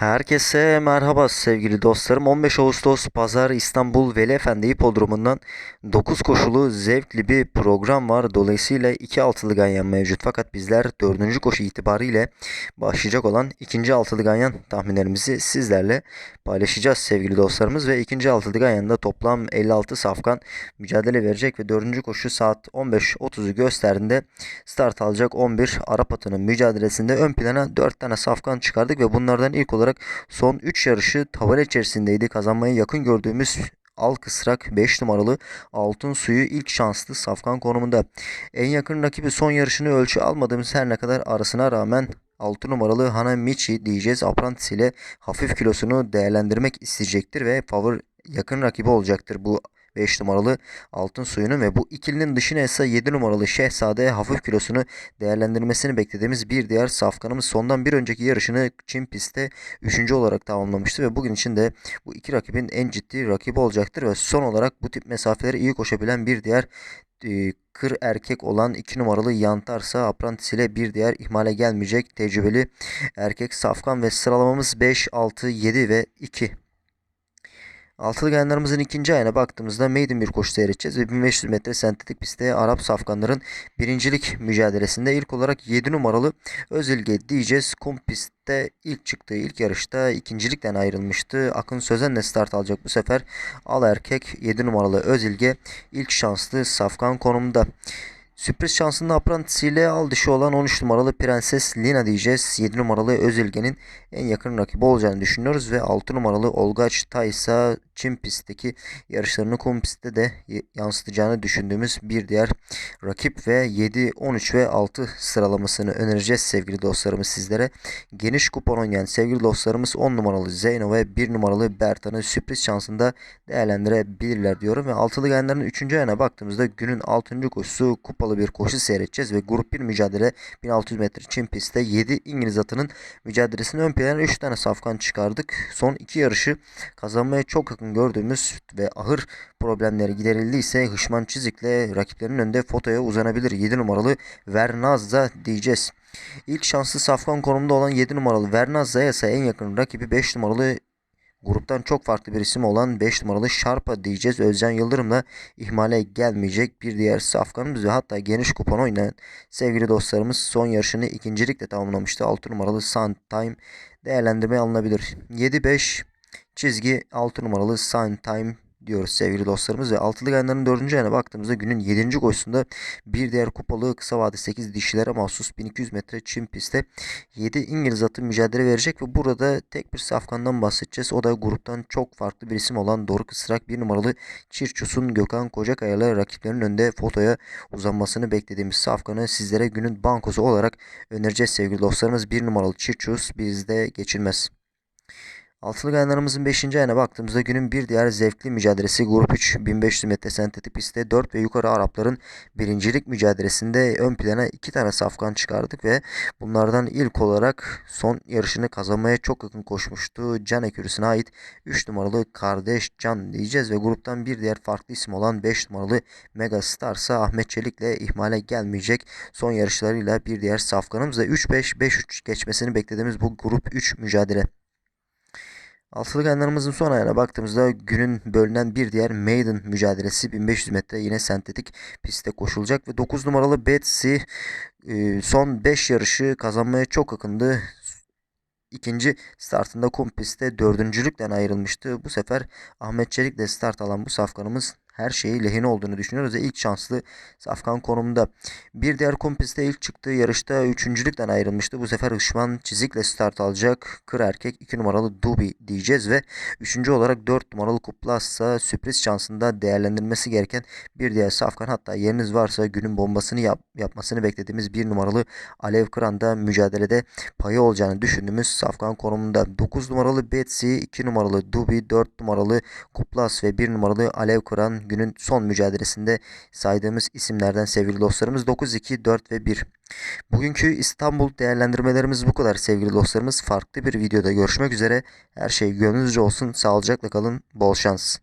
Herkese merhaba sevgili dostlarım. 15 Ağustos Pazar İstanbul Veli Efendi Hipodromu'ndan 9 koşulu zevkli bir program var. Dolayısıyla 2 altılı ganyan mevcut. Fakat bizler 4. koşu itibariyle başlayacak olan 2. altılı ganyan tahminlerimizi sizlerle paylaşacağız sevgili dostlarımız. Ve 2. altılı ganyanda toplam 56 safkan mücadele verecek ve 4. koşu saat 15.30'u gösterdiğinde start alacak 11 Arap atının mücadelesinde ön plana 4 tane safkan çıkardık ve bunlardan ilk olarak son 3 yarışı tabela içerisindeydi. Kazanmaya yakın gördüğümüz Al Kısrak 5 numaralı Altın Suyu ilk şanslı safkan konumunda. En yakın rakibi son yarışını ölçü almadığımız her ne kadar arasına rağmen 6 numaralı Hana Michi diyeceğiz. Apprentice ile hafif kilosunu değerlendirmek isteyecektir ve favori yakın rakibi olacaktır bu 5 numaralı altın suyunun ve bu ikilinin dışına ise 7 numaralı Şehzade hafif kilosunu değerlendirmesini beklediğimiz bir diğer safkanımız sondan bir önceki yarışını Çin pistte 3. olarak tamamlamıştı ve bugün için de bu iki rakibin en ciddi rakibi olacaktır ve son olarak bu tip mesafeleri iyi koşabilen bir diğer e, kır erkek olan 2 numaralı Yantarsa Apprentice ile bir diğer ihmale gelmeyecek tecrübeli erkek safkan ve sıralamamız 5, 6, 7 ve 2. Altılı ganlarımızın ikinci ayına baktığımızda maiden bir koşu seyredeceğiz ve 1500 metre sentetik pistte Arap safkanların birincilik mücadelesinde ilk olarak 7 numaralı Özilge diyeceğiz. Kum pistte ilk çıktığı ilk yarışta ikincilikten ayrılmıştı. Akın Sözen'le start alacak bu sefer. Al erkek 7 numaralı Özilge ilk şanslı safkan konumunda. Sürpriz şansında Apprentice ile al dışı olan 13 numaralı Prenses Lina diyeceğiz. 7 numaralı Özilge'nin en yakın rakibi olacağını düşünüyoruz ve 6 numaralı Olgaç Taysa Çin pistteki yarışlarını kum pistte de yansıtacağını düşündüğümüz bir diğer rakip ve 7, 13 ve 6 sıralamasını önereceğiz sevgili dostlarımız sizlere. Geniş kupon oynayan sevgili dostlarımız 10 numaralı Zeyno ve 1 numaralı Bertan'ı sürpriz şansında değerlendirebilirler diyorum ve altılı genlerin 3. ayına baktığımızda günün 6. koşusu kupalı bir koşu seyredeceğiz ve grup 1 mücadele 1600 metre Çin pistte 7 İngiliz atının mücadelesini ön plana 3 tane safkan çıkardık. Son 2 yarışı kazanmaya çok yakın gördüğümüz ve ahır problemleri giderildiyse Hışman Çizik'le rakiplerinin önünde fotoya uzanabilir. 7 numaralı Vernazza diyeceğiz. İlk şanslı safkan konumda olan 7 numaralı Vernazza'ya ise en yakın rakibi 5 numaralı Gruptan çok farklı bir isim olan 5 numaralı Şarpa diyeceğiz. Özcan Yıldırım'la ihmale gelmeyecek bir diğer safkanımız ve hatta geniş kupon oynayan sevgili dostlarımız son yarışını ikincilikle tamamlamıştı. 6 numaralı Sun Time değerlendirmeye alınabilir. 7-5 çizgi 6 numaralı Sun Time diyoruz sevgili dostlarımız ve altılı ganların 4. ayına baktığımızda günün 7. koşusunda bir diğer kupalı kısa vade 8 dişilere mahsus 1200 metre çim pistte 7 İngiliz atı mücadele verecek ve burada tek bir safkandan bahsedeceğiz. O da gruptan çok farklı bir isim olan Doruk Israk 1 numaralı Çirçus'un Gökhan Kocakaya ile rakiplerinin önünde fotoya uzanmasını beklediğimiz safkanı sizlere günün bankosu olarak önereceğiz sevgili dostlarımız. 1 numaralı Çirçus bizde geçilmez. Altılı ganlarımızın 5. ayına baktığımızda günün bir diğer zevkli mücadelesi Grup 3 1500 metre sentetik pistte 4 ve yukarı Arapların birincilik mücadelesinde ön plana 2 tane safkan çıkardık ve bunlardan ilk olarak son yarışını kazanmaya çok yakın koşmuştu. Can Ekürüsü'ne ait 3 numaralı Kardeş Can diyeceğiz ve gruptan bir diğer farklı isim olan 5 numaralı Mega Starsa Ahmet Çelik'le ihmale gelmeyecek son yarışlarıyla bir diğer safkanımız da 3-5-5-3 geçmesini beklediğimiz bu grup 3 mücadele. Altılı ganlarımızın son ayağına baktığımızda günün bölünen bir diğer maiden mücadelesi 1500 metre yine sentetik pistte koşulacak ve 9 numaralı Betsy e, son 5 yarışı kazanmaya çok yakındı. İkinci startında kum pistte dördüncülükten ayrılmıştı. Bu sefer Ahmet Çelik'le start alan bu safkanımız her şeyi lehine olduğunu düşünüyoruz ve ilk şanslı Safkan konumunda. Bir diğer kompiste ilk çıktığı yarışta üçüncülükten ayrılmıştı. Bu sefer Işman Çizik'le start alacak. Kır erkek 2 numaralı Dubi diyeceğiz ve üçüncü olarak 4 numaralı Kuplas'sa sürpriz şansında değerlendirmesi gereken bir diğer Safkan hatta yeriniz varsa günün bombasını yap, yapmasını beklediğimiz bir numaralı Alev Kıran'da mücadelede payı olacağını düşündüğümüz Safkan konumunda. 9 numaralı Betsy, 2 numaralı Dubi, 4 numaralı Kuplas ve 1 numaralı Alev Kıran günün son mücadelesinde saydığımız isimlerden sevgili dostlarımız 9, 2, 4 ve 1. Bugünkü İstanbul değerlendirmelerimiz bu kadar sevgili dostlarımız. Farklı bir videoda görüşmek üzere. Her şey gönlünüzce olsun. Sağlıcakla kalın. Bol şans.